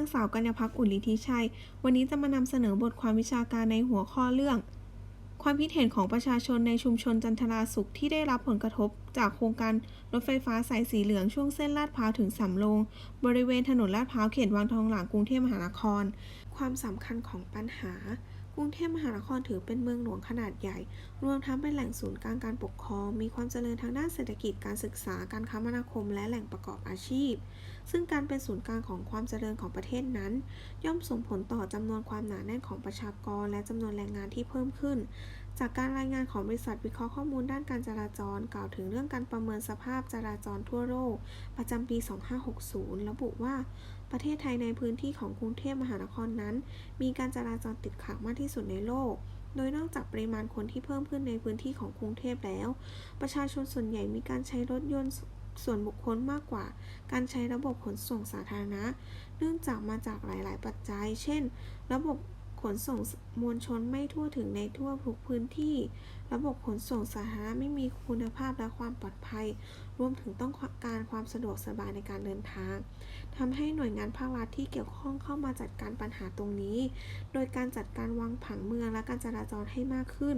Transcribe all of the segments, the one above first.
นางสาวกัญญพักอุลิธิชัย วันนี้จะมานำเสนอบทความวิชาการในหัวข้อเรื่อง ความคิดเห็นของประชาชนในชุมชนจันทราสุขที่ได้รับผลกระทบ จากโครงการรถไฟฟ้าสายสีเหลืองช่วงเส้นลาดพร้าวถึงสำโรง บริเวณถนนลาดพร้าวเขตวังทองหลางกรุงเทพมหานคร ความสำคัญของปัญหา รุงเทพมหานครถือเป็นเมืองหลวงขนาดใหญ่ รวมทั้งเป็นแหล่งศูนย์กลางการปกครอง มีความเจริญทางด้านเศรษฐกิจ การศึกษา การคมนาคม และแหล่งประกอบอาชีพ ซึ่งการเป็นศูนย์กลางของความเจริญของประเทศนั้น ย่อมส่งผลต่อจำนวนความหนาแน่นของประชากร และจำนวนแรงงานที่เพิ่มขึ้น จากการรายงานของบริษัทวิเคราะห์ข้อมูลด้านการจราจร กล่าวถึงเรื่องการประเมินสภาพจราจรทั่วโลก ประจำปี 2560 ระบุว่า ประเทศไทยในพื้นที่ของกรุงเทพมหานครนั้น มีการจราจรติดขัดมากที่สุดในโลก โดยนอกจากปริมาณคนที่เพิ่มขึ้นในพื้นที่ของกรุงเทพแล้ว ประชาชนส่วนใหญ่มีการใช้รถยนต์ส่วนบุคคลมากกว่า การใช้ระบบขนส่งสาธารณะ เนื่องจากมาจากหลาย ๆ ปัจจัย เช่น ระบบ ขนส่งมวลชนไม่ทั่วถึงในทั่วทุกพื้นที่ ระบบขนส่งสาธารณะไม่มีคุณภาพและความปลอดภัย รวมถึงต้องการความสะดวกสบายในการเดินทางทำให้หน่วยงานภาครัฐที่เกี่ยวข้องเข้ามาจัดการปัญหาตรงนี้ โดยการจัดการวางผังเมืองและการจราจรให้มากขึ้น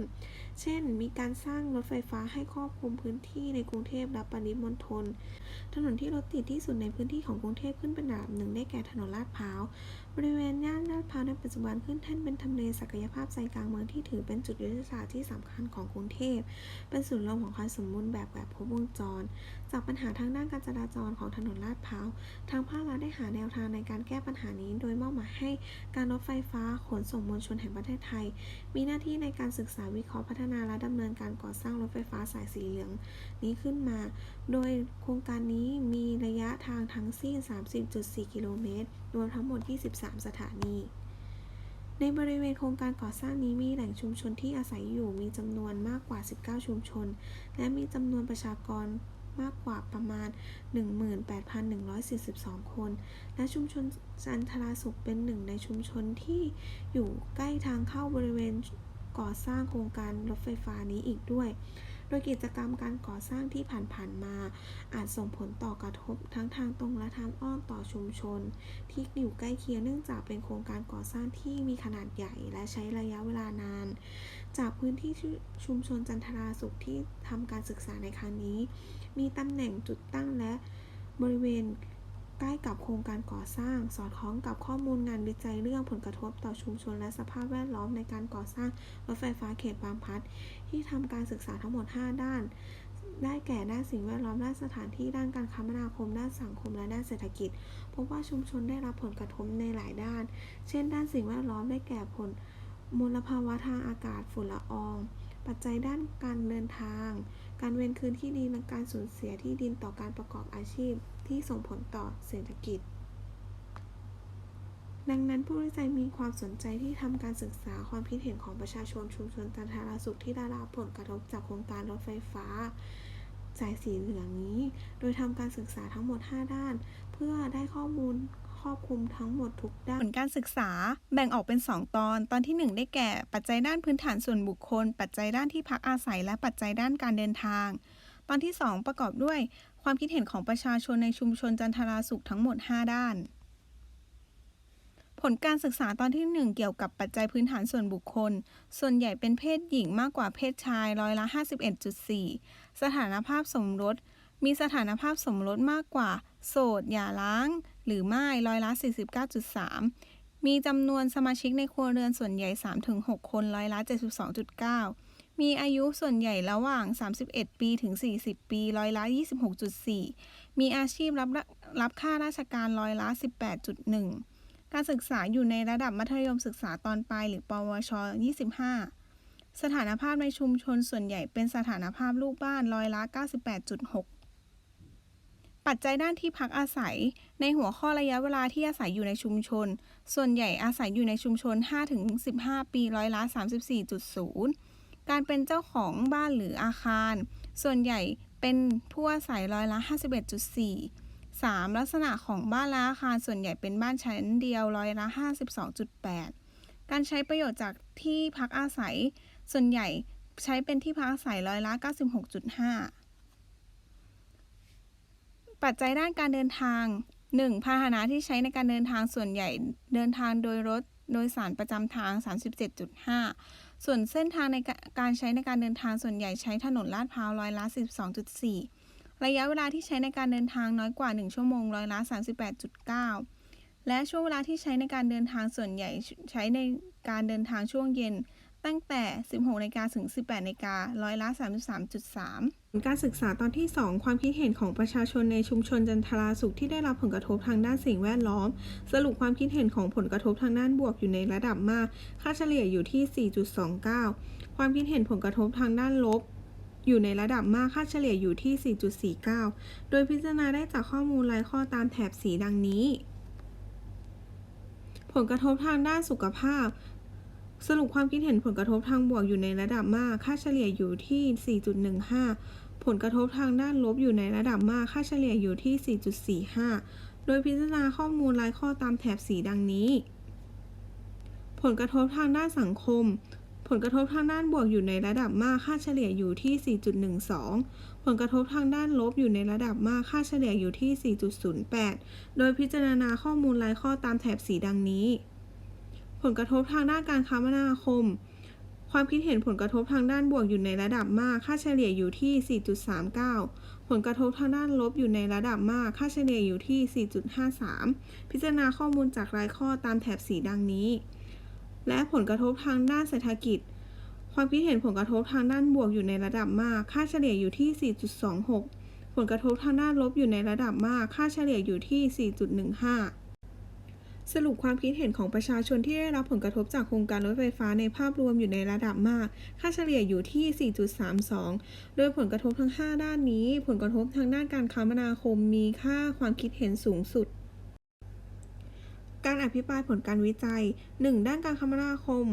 เช่น มีการสร้างรถไฟฟ้าให้ครอบคลุมพื้นที่ในกรุงเทพและปริมณฑล ถนนที่รถติดที่สุดในพื้นที่ของกรุงเทพขึ้นเป็นอันดับหนึ่งได้แก่ถนนลาดพร้าว บริเวณย่านลาดพร้าวในปัจจุบันขึ้นแท่นเป็นทำเลศักยภาพใจกลางเมืองที่ถือเป็นจุดยุทธศาสตร์ที่สำคัญของกรุงเทพ เป็นศูนย์รวมของความสมบูรณ์แบบแบบครบวงจร จากปัญหาทางด้านการจราจรของถนนลาดพร้าว ทางภาครัฐได้หาแนวทางในการแก้ปัญหานี้ โดยมอบหมายให้การรถไฟฟ้าขนส่งมวลชนแห่งประเทศไทย มีหน้าที่ในการศึกษาวิเคราะห์พัฒนาและดำเนินการก่อสร้างรถไฟฟ้าสายสีเหลืองนี้ขึ้นมา โดยโครงการนี้มีระยะทางทั้งสิ้น 30.4 กิโลเมตร รวมทั้งหมด 23 สถานี ในบริเวณโครงการก่อสร้างนี้มีแหล่งชุมชนที่อาศัยอยู่มีจำนวนมากกว่า 19 ชุมชน และมีจำนวนประชากรมากกว่าประมาณ 18,142 คน และชุมชนจันทราสุขเป็นหนึ่งในชุมชนที่อยู่ใกล้ทางเข้าบริเวณก่อสร้างโครงการรถไฟฟ้านี้อีกด้วย ดยกิจกรรมการก่อสร้างที่ผ่านๆมา อาจส่งผลต่อกระทบทั้งทางตรงและทางอ้อมต่อชุมชน ที่อยู่ใกล้เคียงเนื่องจากเป็นโครงการก่อสร้างที่มีขนาดใหญ่และใช้ระยะเวลานาน จากพื้นที่ชุมชนจันทราสุขที่ทำการศึกษาในครั้งนี้ มีตำแหน่งจุดตั้งและบริเวณ ล้กับโครงการก่อสร้าง สอดคล้องกับข้อมูลงานวิจัยเรื่องผลกระทบต่อชุมชนและสภาพแวดล้อมในการก่อสร้างรถไฟฟ้าเขตบางพลัด ที่ทำการศึกษาทั้งหมด 5 ด้าน ได้แก่ด้านสิ่งแวดล้อมด้านสถานที่ด้านการคมนาคมด้านสังคมและด้านเศรษฐกิจพบว่าชุมชนได้รับผลกระทบในหลายด้าน เช่น ด้านสิ่งแวดล้อมได้แก่ผลมลภาวะทางอากาศฝุ่นละออง ปัจจัยด้านการเดินทาง การเวนคืนที่ดินและการสูญเสียที่ดินต่อการประกอบอาชีพที่ส่งผลต่อเศรษฐกิจ ดังนั้นผู้วิจัยมีความสนใจที่ทำการศึกษาความคิดเห็นของประชาชนชุมชนจันทราสุขที่ได้รับผลกระทบจากโครงการรถไฟฟ้าสายสีเหลืองนี้ โดยทำการศึกษาทั้งหมด 5 ด้าน เพื่อได้ข้อมูล รอบคลุมทั้งหมดทุกด้าน ผลการศึกษาแบ่งออกเป็น 2 ตอน ตอนที่ 1 ได้แก่ ปัจจัยด้านพื้นฐานส่วนบุคคล ปัจจัยด้านที่พักอาศัย และปัจจัยด้านการเดินทาง ตอนที่ 2 ประกอบด้วย ความคิดเห็นของประชาชนในชุมชนจันทราสุขทั้งหมด 5 ด้าน ผลการศึกษาตอนที่ 1 เกี่ยวกับปัจจัยพื้นฐานส่วนบุคคล ส่วนใหญ่เป็นเพศหญิงมากกว่าเพศชายร้อยละ 51.4 สถานภาพสมรส มีสถานภาพสมรสมากกว่า โสดหย่าร้าง หรือไม่ร้อยละ 49.3 มีจำนวนสมาชิกในครัวเรือนส่วนใหญ่ 3-6 คนร้อยละ 72.9 มีอายุส่วนใหญ่ระหว่าง 31 ปีถึง 40 ปีร้อยละ 26.4 มีอาชีพรับรับค่าราชการร้อยละ 18.1 การศึกษาอยู่ในระดับมัธยมศึกษาตอนปลายหรือ ปวช 25สถานภาพในชุมชนส่วนใหญ่เป็นสถานภาพลูกบ้านร้อยละ 98.6 ปัจจัยด้านที่พักอาศัย ในหัวข้อระยะเวลาที่อาศัยอยู่ในชุมชน ส่วนใหญ่อาศัยอยู่ในชุมชน 5-15 ปีร้อยละ 34.0 การเป็นเจ้าของบ้านหรืออาคาร ส่วนใหญ่เป็นผู้อาศัยร้อยละ 51.4 3. ลักษณะของบ้านและอาคารส่วนใหญ่เป็นบ้านชั้นเดียวร้อยละ 52.8 การใช้ประโยชน์จากที่พักอาศัย ส่วนใหญ่ใช้เป็นที่พักอาศัยร้อยละ 96.5 ปัจจัยด้านการเดินทาง 1. พาหนะที่ใช้ในการเดินทางส่วนใหญ่เดินทางโดยรถโดยสารประจำทาง 37.5 ส่วนเส้นทางในการใช้ในการเดินทางส่วนใหญ่ใช้ถนนลาดพร้าวร้อยละ 12.4 ระยะเวลาที่ใช้ในการเดินทางน้อยกว่า 1 ชั่วโมงร้อยละ 38.9 และช่วงเวลาที่ใช้ในการเดินทางส่วนใหญ่ใช้ในการเดินทางช่วงเย็น ตั้งแต่ 16นาฬิกาถึง 18นาฬิการ้อยละ 33.3การศึกษาตอนที่ 2 ความคิดเห็นของประชาชนในชุมชนจันทราสุขที่ได้รับผลกระทบทางด้านสิ่งแวดล้อม สรุปความคิดเห็นของผลกระทบทางด้านบวกอยู่ในระดับมาก ค่าเฉลี่ยอยู่ที่ 4.29 ความคิดเห็นผลกระทบทางด้านลบอยู่ในระดับมากค่าเฉลี่ยอยู่ที่ 4.49 โดยพิจารณาได้จากข้อมูลรายข้อตามแถบสีดังนี้ ผลกระทบทางด้านสุขภาพ สรุปความคิดเห็นผลกระทบทางบวกอยู่ในระดับมาก ค่าเฉลี่ยอยู่ที่ 4.15 ผลกระทบทางด้านลบอยู่ในระดับมาก ค่าเฉลี่ยอยู่ที่ 4.45 โดยพิจารณาข้อมูลรายข้อตามแถบสีดังนี้ ผลกระทบทางด้านสังคม ผลกระทบทางด้านบวกอยู่ในระดับมาก ค่าเฉลี่ยอยู่ที่ 4.12 ผลกระทบทางด้านลบอยู่ในระดับมาก ค่าเฉลี่ยอยู่ที่ 4.08 โดยพิจารณาข้อมูลรายข้อตามแถบสีดังนี้ ผลกระทบทางด้านการคมนาคม ความคิดเห็นผลกระทบทางด้านบวกอยู่ในระดับมาก ค่าเฉลี่ยอยู่ที่ 4.39 ผลกระทบทางด้านลบอยู่ในระดับมาก ค่าเฉลี่ยอยู่ที่ 4.53 พิจารณาข้อมูลจากรายข้อตามแถบสีดังนี้ และผลกระทบทางด้านเศรษฐกิจความคิดเห็นผลกระทบทางด้านบวกอยู่ในระดับมาก ค่าเฉลี่ยอยู่ที่ 4.26 ผลกระทบทางด้านลบอยู่ในระดับมาก ค่าเฉลี่ยอยู่ที่ 4.15 สรุปความคิดเห็นของประชาชนที่ได้รับผลกระทบจากโครงการรถไฟฟ้าในภาพรวมอยู่ในระดับมาก ค่าเฉลี่ยอยู่ที่ 4.32 โดยผลกระทบทั้ง 5 ด้านนี้ ผลกระทบทางด้านการคมนาคมมีค่าความคิดเห็นสูงสุด การอภิปรายผลการวิจัย 1. ด้านการคมนาคม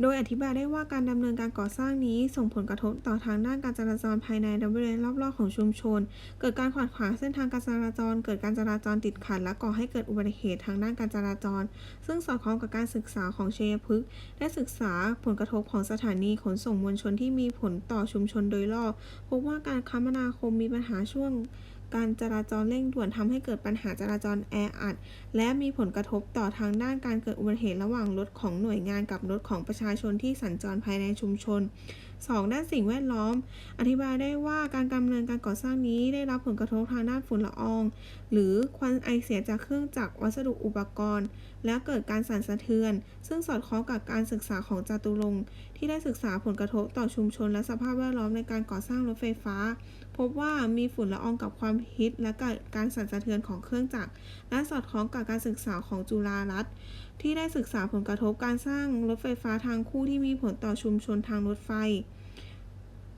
โดยอธิบายได้ว่าการดำเนินการก่อสร้างนี้ส่งผลกระทบต่อทางด้านการจราจรภายในและบริเวณรอบๆของชุมชน เกิดการขวางขวางเส้นทางการจราจร เกิดการจราจรติดขัด และก่อให้เกิดอุบัติเหตุทางด้านการจราจร ซึ่งสอดคล้องกับการศึกษาของเชยพฤกษ์ได้ศึกษาผลกระทบของสถานีขนส่งมวลชนที่มีผลต่อชุมชนโดยรอบพบว่าการคมนาคมมีปัญหาช่วง การจราจรเร่งด่วนทำให้เกิดปัญหาจราจรแออัด และมีผลกระทบต่อทางด้านการเกิดอุบัติเหตุระหว่างรถของหน่วยงานกับรถของประชาชนที่สัญจรภายในชุมชน 2. ด้านสิ่งแวดล้อม อธิบายได้ว่าการดำเนินการก่อสร้างนี้ได้รับผลกระทบทางด้านฝุ่นละออง หรือควันไอเสียจากเครื่องจักรวัสดุอุปกรณ์ และเกิดการสั่นสะเทือน ซึ่งสอดคล้องกับการศึกษาของจตุรงค์ที่ได้ศึกษาผลกระทบต่อชุมชน และสภาพแวดล้อมในการก่อสร้างรถไฟฟ้า พบว่ามีฝุ่นละอองกับความพิษและการสั่นสะเทือนของเครื่องจักร และสอดคล้องกับการศึกษาของจุฬารัฐ ที่ได้ศึกษาผลกระทบการสร้างรถไฟฟ้าทางคู่ที่มีผลต่อชุมชนทางรถไฟ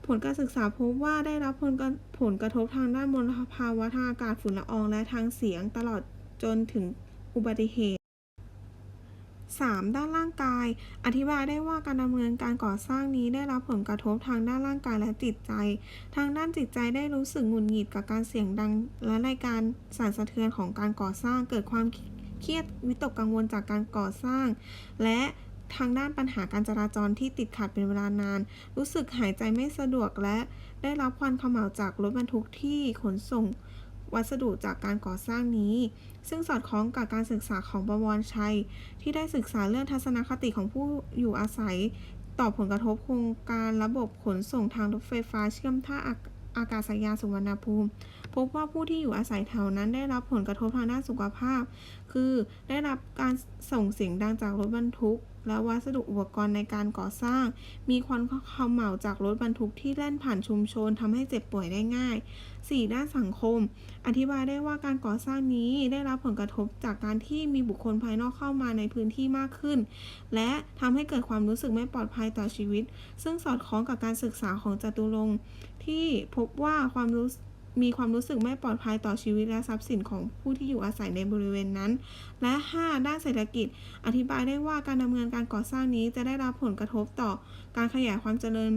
ผลการศึกษาพบว่าได้รับผลผลกระทบทางด้านมลภาวะทางอากาศฝุ่นละอองและทางเสียงตลอดจนถึงอุบัติเหตุ 3. ด้านร่างกาย อธิบายได้ว่าการดำเนินการก่อสร้างนี้ได้รับผลกระทบทางด้านร่างกายและจิตใจ ทางด้านจิตใจได้รู้สึกหงุดหงิดกับการเสียงดัง และในการสั่นสะเทือนของการก่อสร้างเกิดความเครียดวิตกกังวลจากการก่อสร้าง และทางด้านปัญหาการจราจรที่ติดขัดเป็นเวลานาน รู้สึกหายใจไม่สะดวกและได้รับควันขม่าจากรถบรรทุกที่ขนส่ง วัสดุจากการก่อสร้างนี้ ซึ่งสอดคล้องกับการศึกษาของประวรชัย ที่ได้ศึกษาเรื่องทัศนคติของผู้อยู่อาศัย ต่อผลกระทบโครงการระบบขนส่งทางรถไฟฟ้าเชื่อมท่าอากอากาศยานสุวรรณภูมิ พบว่าผู้ที่อยู่อาศัยแถวนั้นได้รับผลกระทบทางด้านสุขภาพ คือได้รับการส่งเสียงดังจากรถบรรทุก และวัสดุอุปกรณ์ในการก่อสร้าง มีควันเขมเหลาจากรถบรรทุกที่แล่นผ่านชุมชนทำให้เจ็บป่วยได้ง่าย 4. ด้านสังคม อธิบายได้ว่าการก่อสร้างนี้ได้รับผลกระทบจากการที่มีบุคคลภายนอกเข้ามาในพื้นที่มากขึ้น และทำให้เกิดความรู้สึกไม่ปลอดภัยต่อชีวิต ซึ่งสอดคล้องกับการศึกษาของจตุรงค์ที่พบว่าความรู้ มีความรู้สึกไม่ปลอดภัยต่อชีวิตและทรัพย์สินของผู้ที่อยู่อาศัยในบริเวณนั้น และ 5. ด้านเศรษฐกิจ อธิบายได้ว่าการดำเนินการก่อสร้างนี้จะได้รับผลกระทบต่อการขยายความเจริญ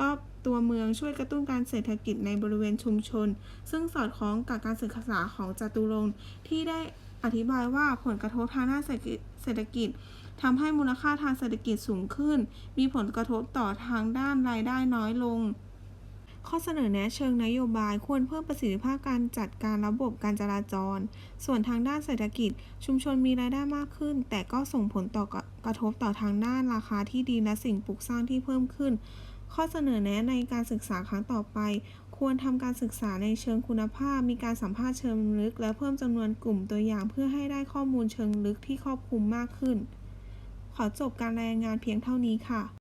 รอบตัวเมืองช่วยกระตุ้นการเศรษฐกิจในบริเวณชุมชน ซึ่งสอดคล้องกับการศึกษาของจตุรงค์ที่ได้อธิบายว่าผลกระทบทางด้านเศรษฐกิจเศรษฐกิจทำให้มูลค่าทางเศรษฐกิจสูงขึ้น มีผลกระทบต่อทางด้านรายได้น้อยลง ข้อเสนอแนะเชิงนโยบายควรเพิ่มประสิทธิภาพการจัดการระบบการจราจร ส่วนทางด้านเศรษฐกิจ ชุมชนมีรายได้มากขึ้น แต่ก็ส่งผลต่อกระทบต่อทางด้านราคาที่ดินและสิ่งปลูกสร้างที่เพิ่มขึ้น ข้อเสนอแนะในการศึกษาครั้งต่อไป ควรทำการศึกษาในเชิงคุณภาพ มีการสัมภาษณ์เชิงลึก และเพิ่มจำนวนกลุ่มตัวอย่างเพื่อให้ได้ข้อมูลเชิงลึกที่ครอบคลุมมากขึ้น ขอจบการรายงานเพียงเท่านี้ค่ะ